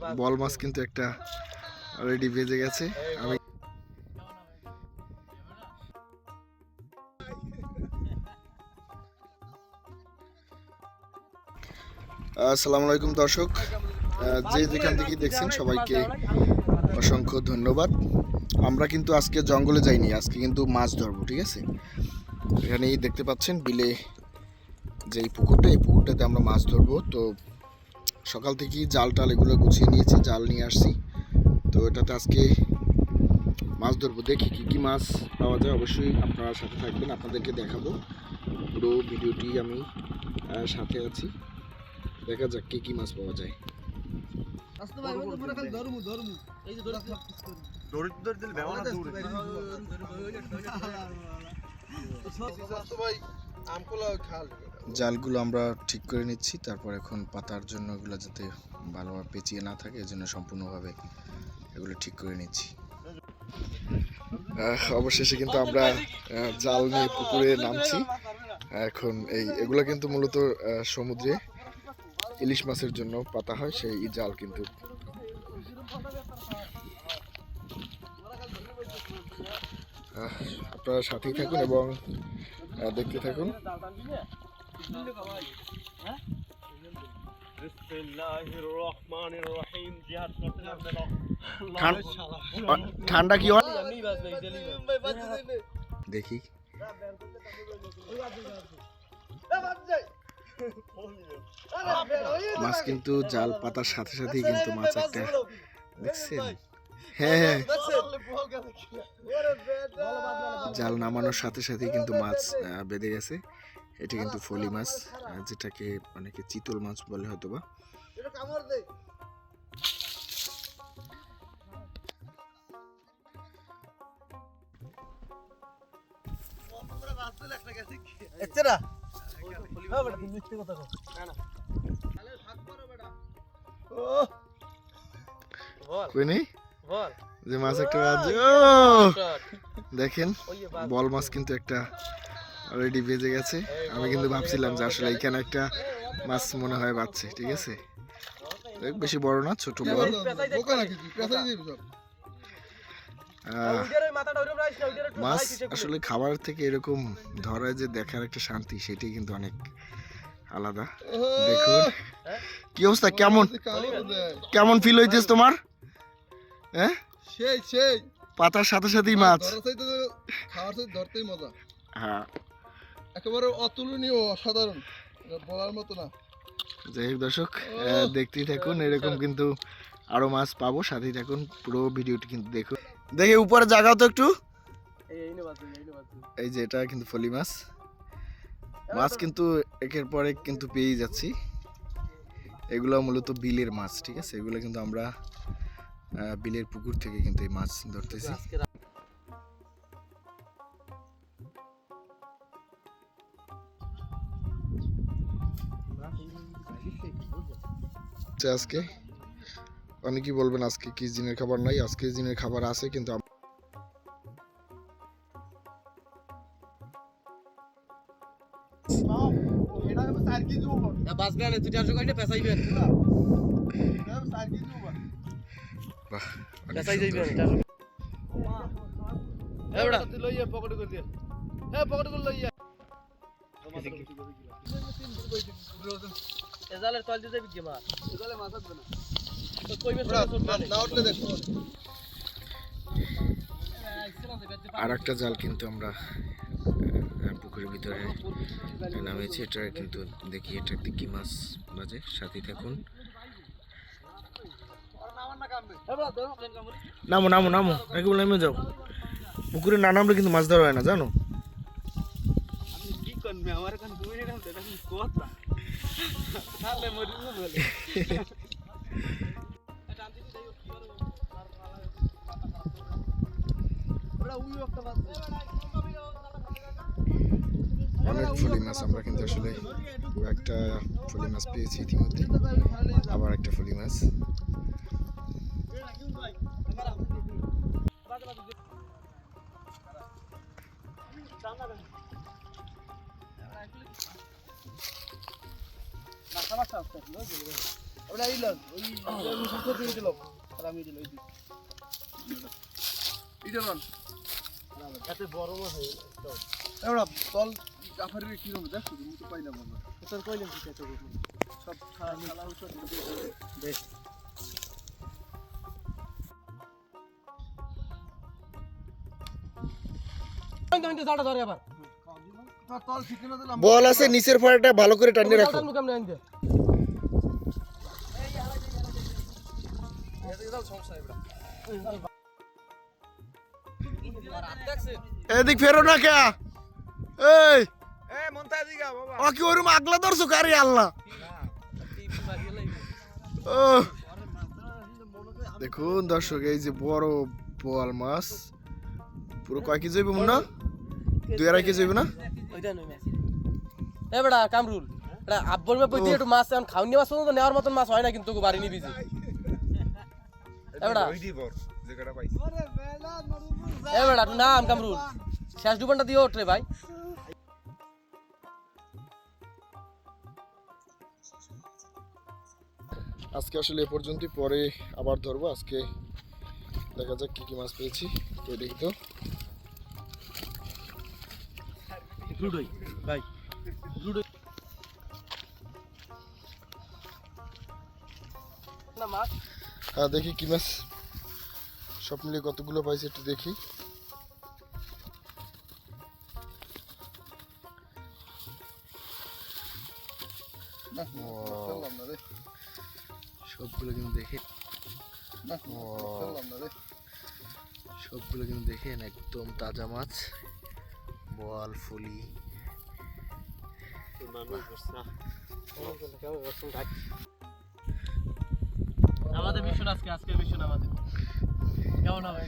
বল মাছ কিন্তু একটা অলরেডি ভেজে গেছে। আমি আসসালামু আলাইকুম দর্শক। যে যেখান থেকে দেখছেন সবাইকে অসংখ্য ধন্যবাদ। আমরা কিন্তু আজকে জঙ্গলে যাইনি, আজকে কিন্তু মাছ ধরবো, ঠিক আছে? এখানেই দেখতে পাচ্ছেন বিলে যে এই পুকুরটা, এই পুকুরটাতে আমরা মাছ ধরবো। তো সকাল থেকেই জাল টাল এগুলো গুছিয়ে নিয়েছি জাল নিয়ে আসছি। তো এটাতে আজকে মাছ ধরবো। দেখি কী কী মাছ পাওয়া যায়। অবশ্যই আপনারা সাথে থাকবেন আপনাদেরকে দেখাবো। পুরো ভিডিওটি আমি সাথে আছি। দেখা যাক কী কী মাছ পাওয়া যায়। জালগুলো আমরা ঠিক করে নিচ্ছি তারপর এখন পাতার জন্য এগুলো যাতে ভালোভাবে পেঁচিয়ে না থাকে এজন্য সম্পূর্ণভাবে এগুলো ঠিক করে নিচ্ছি। অবশেষে কিন্তু আমরা জাল নিয়ে পুকুরে নামছি। এখন এই এগুলো কিন্তু মূলত সমুদ্রে ইলিশ মাছের জন্য পাতা হয় সেই জাল কিন্তু। আপনারা সাথেই থাকুন এবং দেখতে থাকুন। ঠান্ডা কি হয়? দেখি। মাছ কিন্তু জাল পাতার সাথে সাথেই কিন্তু মাছ একটা দেখছেন? হ্যাঁ হ্যাঁ। জাল নামানোর সাথে সাথে কিন্তু মাছ আহ, বেঁধে গেছে। এটা কিন্তু ফলি মাছ যেটাকে অনেকে চিতল মাছ বলে হয়তো বা কই নেই যে মাছ একটা বাজে। দেখেন বল মাছ কিন্তু একটা অলরেডি বেজে গেছে। আমি কিন্তু ভাবছিলাম যে আসলে এখানে একটা মাছ মনে হয় বাজছে ঠিক আছে? বেশি বড় না ছোট বল আহ, মাছ আসলে খাবার থেকে এরকম ধরা যে দেখার একটা শান্তি সেটাই কিন্তু অনেক আলাদা। দেখুন। কি অবস্থা? কেমন? কেমন ফিল হইতেছে তোমার? হ্যাঁ? সেই সেই। পাতার সাথে সাথেই মাছ। খাওয়ার চাইতে ধরতেই মজা। হ্যাঁ। একেবারে অতুলনীয় অসাধারণ। বলার মতো না। যাই হোক দর্শক দেখতেই থাকুন এরকম কিন্তু আরও মাছ পাবো সাথেই থাকুন পুরো ভিডিওটি কিন্তু দেখুন। দেখে উপরে জাগাও তো একটু। এই যে এটা কিন্তু ফলি মাছ। মাছ কিন্তু একের পর এক কিন্তু পেয়েই যাচ্ছি। এগুলো মূলত বিলের মাছ ঠিক আছে? এগুলো কিন্তু আমরা বিলের পুকুর থেকে কিন্তু এই মাছ ধরতেছি। আজকে অনেকেই বলবেন আজকে কি দিনের খাবার নাই আজকে দিনের খাবার আছে কিন্তু আম- বাহ, উঠলে দেখো আর একটা জাল কিন্তু আমরা পুকুরের ভিতরে নামিয়েছি। এটা কিন্তু দেখি এটা কি মাছ বাজে। সাথে থাকুন। নামো নামো নামো। নাকি বলে নেমে যাও। পুকুরে না নামলে কিন্তু মাছ ধরা হয় না, জানো? অনেক ফলি মাছ আমরা কিন্তু আসলে একটা ফলি মাছ পেয়েছি ইতিমধ্যে। আবার একটা ফলি মাছ। তো পাইলাম সব খালা খালা উঠে বেশ বল আছে নিচের ফাড়াটা ভালো করে টানিয়ে রাখো। এদিক ফেরো না কে? এই। ও কি ওরম আগলা ধরছো কারি আল্লাহ? ও দেখুন দর্শক এই যে বড় বোয়াল মাছ পুরো কয় কেজি হইব না দুই আড়াই কেজি হইব না? ওইটা নই মাছ এ বেটা কামরুল এটা আব্বর মে দিয়ে একটু মাছ এখন খাওনি মাছ পর্যন্ত নেওয়ার মতন মাছ হয় না কিন্তু বাড়ি নিবি যে এ বেটা। এ বেটা তুই নাম কামরুল শেষ ডুবানটা দিও ওঠ রে ভাই। আজকে আসলে এ পর্যন্তই পরে আবার ধরবো। আজকে দেখা যাক কি কি মাছ পেয়েছি। তো দেখি তো। লুডোই। ভাই লুডোই না মাছ। হ্যাঁ দেখি কি মাছ সব মিলিয়ে কতগুলো পাইছি একটু দেখি। সবগুলো কিন্তু দেখে সবগুলো কিন্তু দেখেন একদম তাজা মাছ। বোয়াল ফুলি। আমাদের মিশন আজকে আজকের মিশন আমাদের। কেমন হবে?